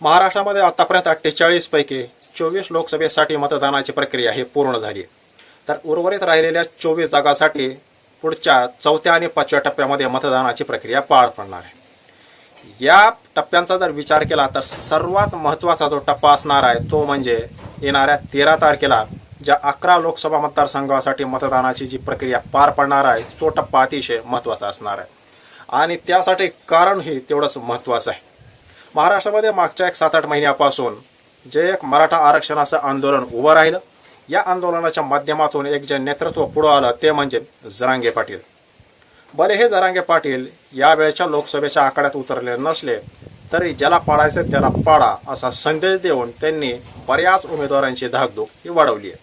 महाराष्ट्रामध्ये आतापर्यंत अठ्ठेचाळीस पैकी चोवीस लोकसभेसाठी मतदानाची प्रक्रिया ही पूर्ण झाली. तर उर्वरित राहिलेल्या चोवीस जागासाठी पुढच्या चौथ्या आणि पाचव्या टप्प्यामध्ये मतदानाची प्रक्रिया पार पडणार आहे. या टप्प्यांचा जर विचार केला तर सर्वात महत्त्वाचा जो टप्पा असणार आहे तो म्हणजे येणाऱ्या तेरा तारखेला ज्या अकरा लोकसभा मतदारसंघासाठी मतदानाची जी प्रक्रिया पार पडणार आहे तो टप्पा अतिशय महत्त्वाचा असणार आहे. आणि त्यासाठी कारणही तेवढंच महत्त्वाचं आहे. महाराष्ट्रामध्ये मागच्या एक सात आठ महिन्यापासून जे एक मराठा आरक्षणाचं आंदोलन उभं राहिलं या आंदोलनाच्या माध्यमातून एक जे नेतृत्व पुढं आलं ते म्हणजे जरांगे पाटील. भले हे जरांगे पाटील यावेळेच्या लोकसभेच्या आखाड्यात उतरले नसले तरी ज्याला पाडायचं त्याला पाडा असा संदेश देऊन त्यांनी बऱ्याच उमेदवारांची धाकधूक ही वाढवली आहे.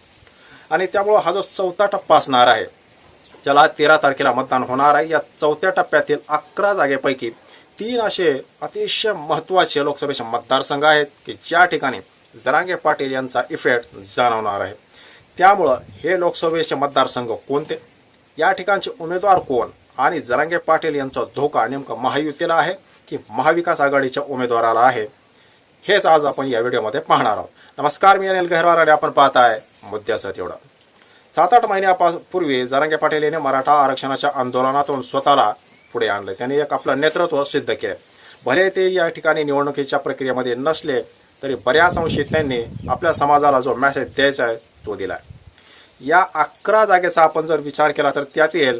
आणि त्यामुळं हा जो चौथा टप्पा असणार आहे ज्याला तेरा तारखेला मतदान होणार आहे या चौथ्या टप्प्यातील अकरा जागेपैकी तीन असे अतिशय महत्त्वाचे लोकसभेचे मतदारसंघ आहेत की ज्या ठिकाणी जरांगे पाटील यांचा इफेक्ट जाणवणार आहे. त्यामुळं हे लोकसभेचे मतदारसंघ कोणते? या ठिकाणचे उमेदवार कोण? आणि जरांगे पाटील यांचा धोका नेमका महायुतीला आहे की महाविकास आघाडीच्या उमेदवाराला आहे? हेच आज आपण या व्हिडिओमध्ये पाहणार आहोत. नमस्कार मी अनिल गहरवार आणि आपण पाहताय मुद्द्याचं तेवढं. सात आठ महिन्यापूर्वी जरांगे पाटील यांनी मराठा आरक्षणाच्या आंदोलनातून स्वतःला पुढे आणलं त्याने एक आपलं नेतृत्व सिद्ध केलं भले ते या ठिकाणी निवडणुकीच्या प्रक्रियेमध्ये नसले तरी बऱ्याच अंशी त्यांनी आपल्या समाजाला जो मॅसेज द्यायचा आहे तो दिला या अकरा जागेचा आपण जर विचार केला तर त्यातील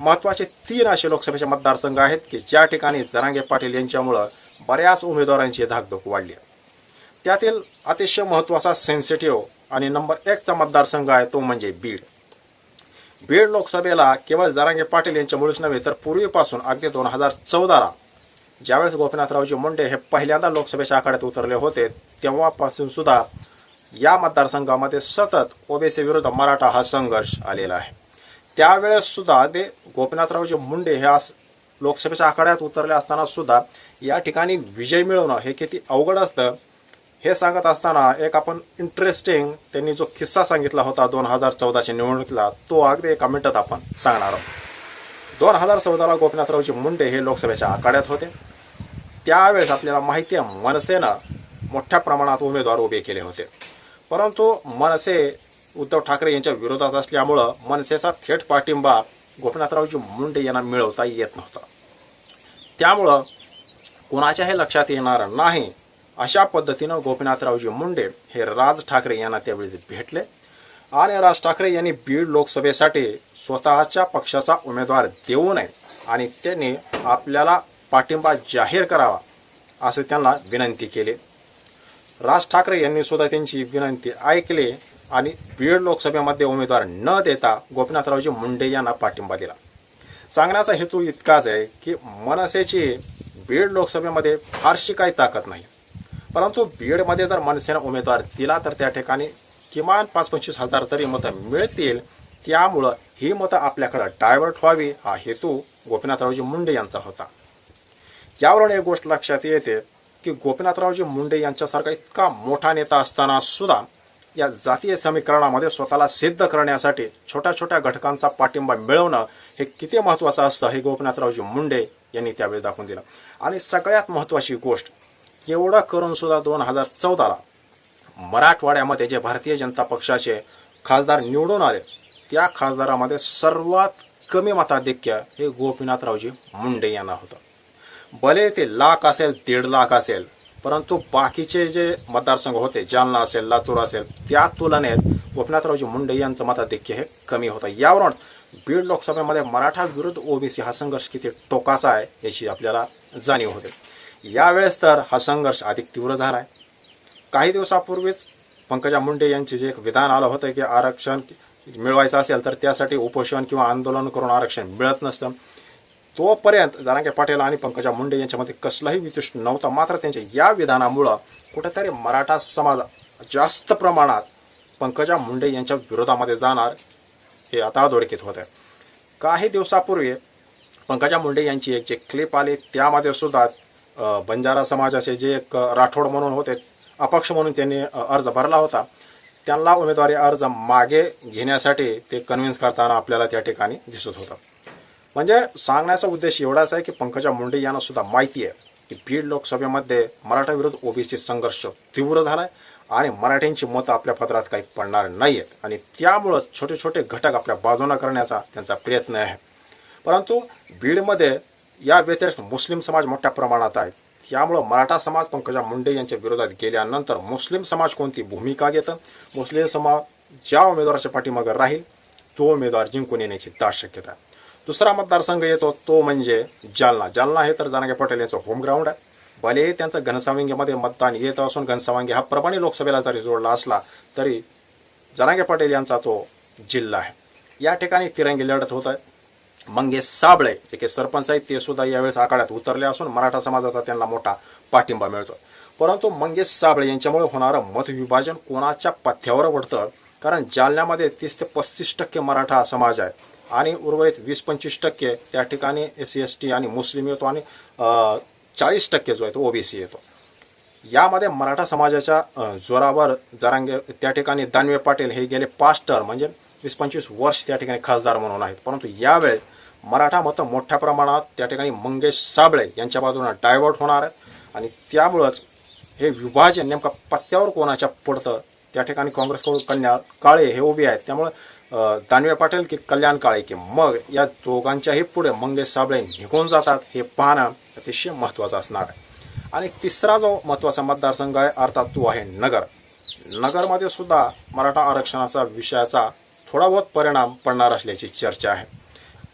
महत्त्वाचे तीन असे लोकसभेचे मतदारसंघ आहेत की ज्या ठिकाणी जरांगे पाटील यांच्यामुळं बऱ्याच उमेदवारांची धाकधूक वाढली आहे. त्यातील अतिशय महत्त्वाचा सेन्सिटिव्ह आणि नंबर एकचा मतदारसंघ आहे तो म्हणजे बीड. बीड लोकसभेला केवळ जारांगे पाटील यांच्यामुळेच नव्हे तर पूर्वीपासून अगदी दोन हजार चौदाला ज्यावेळेस गोपीनाथरावजी मुंडे हे पहिल्यांदा लोकसभेच्या आखाड्यात उतरले होते तेव्हापासून सुद्धा या मतदारसंघामध्ये सतत ओबीसी विरुद्ध मराठा हा संघर्ष आलेला आहे. त्यावेळेस सुद्धा ते गोपीनाथरावजी मुंडे ह्या लोकसभेच्या आखाड्यात उतरले असताना सुद्धा या ठिकाणी विजय मिळवणं हे किती अवघड असतं हे सांगत असताना एक आपण इंटरेस्टिंग त्यांनी जो किस्सा सांगितला होता दोन हजार चौदाच्या निवडणुकीला तो अगदी एका मिनिटात आपण सांगणार आहोत. दोन हजार चौदाला गोपीनाथरावजी मुंडे हे लोकसभेच्या आखाड्यात होते. त्यावेळेस आपल्याला माहिती आहे मनसेनं मोठ्या प्रमाणात उमेदवार उभे केले होते. परंतु मनसे उद्धव ठाकरे यांच्या विरोधात असल्यामुळं मनसेचा थेट पाठिंबा गोपीनाथरावजी मुंडे यांना मिळवता येत नव्हता. त्यामुळं कोणाच्याही लक्षात येणार नाही अशा पद्धतीनं गोपीनाथरावजी मुंडे हे राज ठाकरे यांना त्यावेळी भेटले. आणि राज ठाकरे यांनी बीड लोकसभेसाठी स्वतःच्या पक्षाचा उमेदवार देऊ नये आणि त्यांनी आपल्याला पाठिंबा जाहीर करावा असे त्यांना विनंती केली. राज ठाकरे यांनी सुद्धा त्यांची विनंती ऐकली आणि बीड लोकसभेमध्ये उमेदवार न देता गोपीनाथरावजी मुंडे यांना पाठिंबा दिला. सांगण्याचा हेतू इतकाच आहे की मनसेची बीड लोकसभेमध्ये फारशी काही ताकद नाही. परंतु बीडमध्ये जर मनसेनं उमेदवार दिला तर त्या ठिकाणी किमान पाच पंचवीस हजार तरी मतं मिळतील. त्यामुळं ही मतं आपल्याकडं डायव्हर्ट व्हावी हा हेतू गोपीनाथरावजी मुंडे यांचा होता. यावरून एक गोष्ट लक्षात येते की गोपीनाथरावजी मुंडे यांच्यासारखा इतका मोठा नेता असताना सुद्धा या जातीय समीकरणामध्ये स्वतःला सिद्ध करण्यासाठी छोट्या छोट्या घटकांचा पाठिंबा मिळवणं हे किती महत्त्वाचं असतं हे गोपीनाथरावजी मुंडे यांनी त्यावेळी दाखवून दिलं. आणि सगळ्यात महत्त्वाची गोष्ट एवढं करून सुद्धा दोन हजार चौदाला मराठवाड्यामध्ये जे भारतीय जनता पक्षाचे खासदार निवडून आले त्या खासदारामध्ये सर्वात कमी मताधिक्य हे गोपीनाथरावजी मुंडे यांना होतं. भले ते लाख असेल दीड लाख असेल परंतु बाकीचे जे मतदारसंघ होते जालना असेल लातूर असेल त्या तुलनेत गोपीनाथरावजी मुंडे यांचं मताधिक्य हे कमी होतं. यावरून बीड लोकसभेमध्ये मराठा विरुद्ध ओबीसी हा संघर्ष किती टोकाचा आहे याची आपल्याला जाणीव होते. यावेळेस तर हा संघर्ष अधिक तीव्र झाला आहे काही दिवसापूर्वीच पंकजा मुंडे यांचे जे एक विधान आलं होतं की आरक्षण मिळवायचं असेल तर त्यासाठी उपोषण किंवा आंदोलन करून आरक्षण मिळत नसतं. तोपर्यंत जरांगे पाटील आणि पंकजा मुंडे यांच्यामध्ये कसलाही वितुष्ट नव्हता. मात्र त्यांच्या या विधानामुळं कुठेतरी मराठा समाज जास्त प्रमाणात पंकजा मुंडे यांच्या विरोधामध्ये जाणार हे आता अधोरेखित होत आहे काही दिवसापूर्वी पंकजा मुंडे यांची एक जे क्लिप आली त्यामध्ये सुद्धा बंजारा समाजाचे जे एक राठोड म्हणून होते अपक्ष म्हणून त्यांनी अर्ज भरला होता. त्यांना उमेदवारी अर्ज मागे घेण्यासाठी ते कन्व्हिन्स करताना आपल्याला त्या ठिकाणी दिसत होतं. म्हणजे सांगण्याचा उद्देश एवढाच आहे की पंकजा मुंडे यांना सुद्धा माहिती आहे की बीड लोकसभेमध्ये मराठा विरुद्ध ओबीसी संघर्ष तीव्र झालाय आणि मराठ्यांची मतं आपल्या पत्रात काही पडणार नाहीयेत. आणि त्यामुळं छोटे छोटे घटक आपल्या बाजूला करण्याचा त्यांचा प्रयत्न आहे. परंतु बीडमध्ये या व्यतिरिक्त मुस्लिम समाज मोठ्या प्रमाणात आहेत त्यामुळं मराठा समाज पंकजा मुंडे यांच्या विरोधात गेल्यानंतर मुस्लिम समाज कोणती भूमिका घेतं? मुस्लिम समाज ज्या उमेदवाराच्या पाठीमागं राहील तो उमेदवार जिंकून येण्याची दाट शक्यता आहे. दुसरा मतदारसंघ येतो तो म्हणजे जालना. जालना हे तर जनागे पटेल यांचं होम ग्राउंड आहे. भले त्यांचं घनसावंगीमध्ये मतदान येत असून घनसावंगी हा प्रमाणे लोकसभेला जरी जोडला असला तरी जनागे पाटील यांचा तो जिल्हा आहे. या ठिकाणी तिरंगी लढत होत आहे. मंगेश साबळे जे की सरपंच आहेत ते सुद्धा यावेळेस आखाड्यात उतरले असून मराठा समाजाचा त्यांना मोठा पाठिंबा मिळतो परंतु मंगेश साबळे यांच्यामुळे होणारं मतविभाजन कोणाच्या पथ्यावर पडतं कारण जालन्यामध्ये तीस ते पस्तीस टक्के मराठा समाज आहे आणि उर्वरित वीस पंचवीस टक्के त्या ठिकाणी एस सी एस टी आणि मुस्लिम येतो आणि चाळीस टक्के जो आहे तो ओबीसी येतो. यामध्ये मराठा समाजाच्या जोरावर जरांगे त्या ठिकाणी दानवे पाटील हे गेले पाच म्हणजे वीस पंचवीस वर्ष त्या ठिकाणी खासदार म्हणून आहेत. परंतु यावेळेस मराठा मतं मोठ्या प्रमाणात त्या ठिकाणी मंगेश साबळे यांच्या बाजूने डायव्हर्ट होणार आहे आणि त्यामुळंच हे विभाजन नेमका पत्त्यावर कोणाच्या पडतं? त्या ठिकाणी काँग्रेसकडून कन्या काळे हे उभे आहेत. त्यामुळं दानवे पाटील की कल्याण काळे की मग या दोघांच्याही पुढे मंगेश साबळे निघून जातात हे पाहणं अतिशय महत्त्वाचं असणार आहे. आणि तिसरा जो महत्त्वाचा मतदारसंघ आहे अर्थात तो आहे नगर. नगरमध्ये सुद्धा मराठा आरक्षणाचा विषयाचा थोडा बहुत परिणाम पडणार असल्याची चर्चा आहे.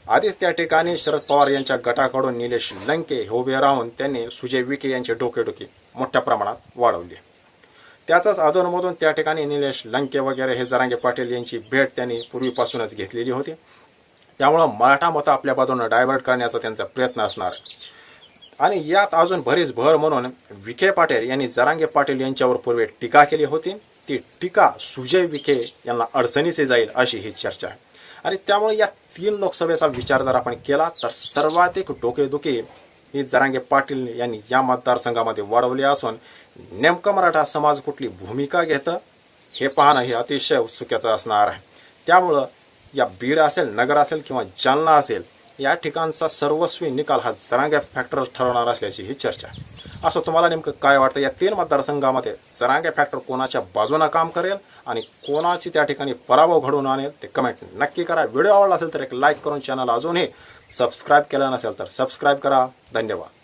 आधीच त्या ठिकाणी शरद पवार यांच्या गटाकडून निलेश लंके हे उभे राहून त्यांनी सुजय विखे यांचे डोकेडोके मोठ्या प्रमाणात वाढवली. त्याचाच अधूनमधून त्या ठिकाणी निलेश लंके वगैरे हे जरांगे पाटील यांची भेट त्यांनी पूर्वीपासूनच घेतलेली होती. त्यामुळं मराठा मतं आपल्या बाजूने डायव्हर्ट करण्याचा त्यांचा प्रयत्न असणार आहे. आणि यात अजून भरीच भर म्हणून विखे पाटील यांनी जरांगे पाटील यांच्यावर पूर्वी टीका केली होती. ती टीका सुजय विखे यांना अडचणीचे जाईल अशी ही चर्चा आहे. आणि त्यामुळे या तीन लोकसभेचा विचार जर आपण केला तर सर्वाधिक डोकेदुखी ही जरांगे पाटील यांनी या मतदारसंघामध्ये वाढवली असून नेमकं मराठा समाज कुठली भूमिका घेतं हे पाहणं हे अतिशय उत्सुक्याचं असणार आहे. त्यामुळं या बीड असेल नगर असेल किंवा जालना असेल या ठिकाणचा सर्वस्वी निकाल हा जरांगे फॅक्टर ठरवणार असल्याची ही चर्चा. आहे असं तुम्हाला नेमकं काय वाटतं? या तीन मतदारसंघामध्ये जरांगे फॅक्टर कोणाच्या बाजूनं काम करेल आणि कोणाची त्या ठिकाणी पराभव घडवून आणेल ते कमेंट नक्की करा. व्हिडिओ आवडला असेल तर एक लाईक करून चॅनल अजूनही सबस्क्राईब केलं नसेल तर सबस्क्राईब करा. धन्यवाद.